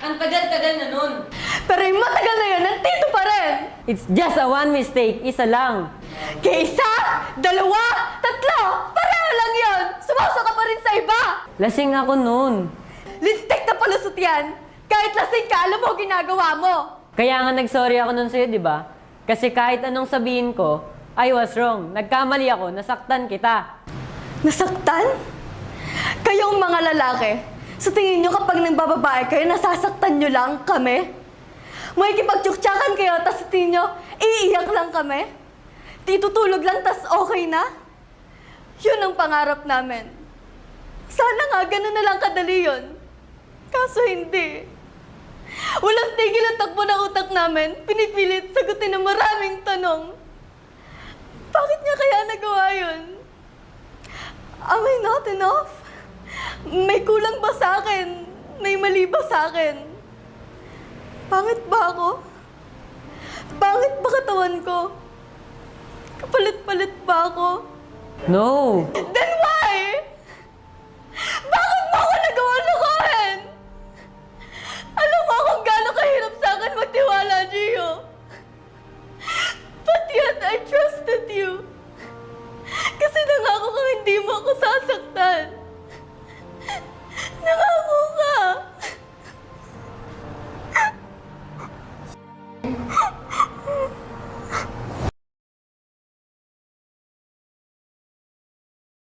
Ang tagal-tagal na nun. Pero yung matagal na yun, nandito pa rin! It's just a one mistake, isa lang. Kaya isa, dalawa, tatlo, pareho lang yun! Sumasa ka pa rin sa iba! Lasing ako noon. Lintik na palusot yan! Kahit lasing ka, alam mo ginagawa mo! Kaya nga nag-sorry ako nun sa'yo, di ba? Kasi kahit anong sabihin ko, I was wrong. Nagkamali ako, nasaktan kita. Nasaktan? Kayong mga lalaki, sa tingin nyo kapag nang bababae kayo, nasasaktan nyo lang kami? May kipagtsuktsakan kayo, tas sa tingin nyo, iiyak lang kami? Titutulog lang, tas okay na? Yun ang pangarap namin. Sana nga, ganun na lang kadali yun. Kaso hindi. Walang tigil ang takbo ng utak namin. Pinipilit sagutin ng maraming tanong. Bakit niya kaya nagawa yun? Am I not enough? May kulang ba sa akin? May mali ba sa akin? Pangit ba ako? Pangit ba katawan ko? Kapalit-palit ba ako? No! Then